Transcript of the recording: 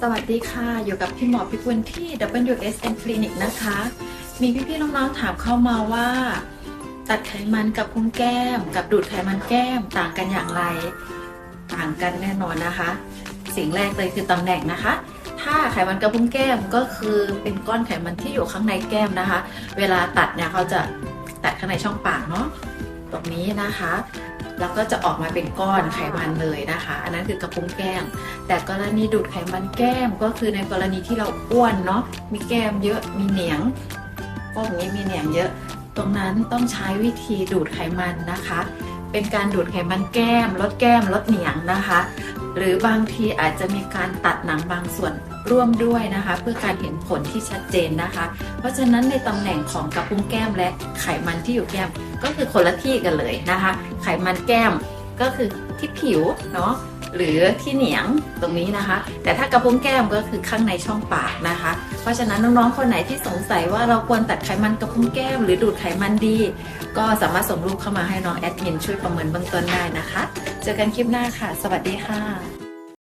สวัสดีค่ะ อยู่กับพี่หมอพิกุลที่ WSN Clinic นะคะ มีพี่ๆน้องๆถามเข้ามาว่า ตัดไขมันกับพุ้งแก้ม กับดูดไขมันแก้มต่างกันอย่างไร ต่างกันแน่นอนนะคะ สิ่งแรกเลยคือตำแหน่งนะคะ ถ้าไขมันกระพุ้งแก้มก็คือเป็นก้อนไขมันที่อยู่ข้างในแก้มนะคะ เวลาตัดเนี่ยเขาจะตัดข้างในช่องปากเนาะ ตรงนี้นะคะ แล้วก็จะออกมาเป็นก้อนไขมันเลยนะคะ อันนั้นคือกระพุ้งแก้ม แต่กรณีดูดไขมันแก้มก็คือในกรณีที่เราอ้วนเนาะมีแก้มเยอะมีเหนียงพวกนี้มีเหนียงเยอะ ตรงนั้นต้องใช้วิธีดูดไขมันนะคะ เป็นการดูดไขมันแก้มลดแก้มลดเหนียงนะคะ หรือบางทีอาจจะมีการตัดหนังบางส่วนร่วมด้วยนะคะ เพื่อการเห็นผลที่ชัดเจนนะคะ เพราะฉะนั้นในตำแหน่งของกระพุ้งแก้มและไขมันที่อยู่แก้มก็คือคนละที่กันเลยนะคะ ไขมันแก้ม ก็คือที่ผิวเนาะหรือที่เหนียงตรงนี้นะคะ แต่ถ้ากระพุ้งแก้มก็คือข้างในช่องปากนะคะ เพราะฉะนั้นน้องๆคนไหนที่สงสัยว่าเราควรตัดไขมันกระพุ้งแก้ม หรือดูดไขมันดี ก็สามารถส่งรูปเข้ามาให้น้องแอดมินช่วยประเมินเบื้องต้นได้นะคะ เจอกันคลิปหน้าค่ะ สวัสดีค่ะ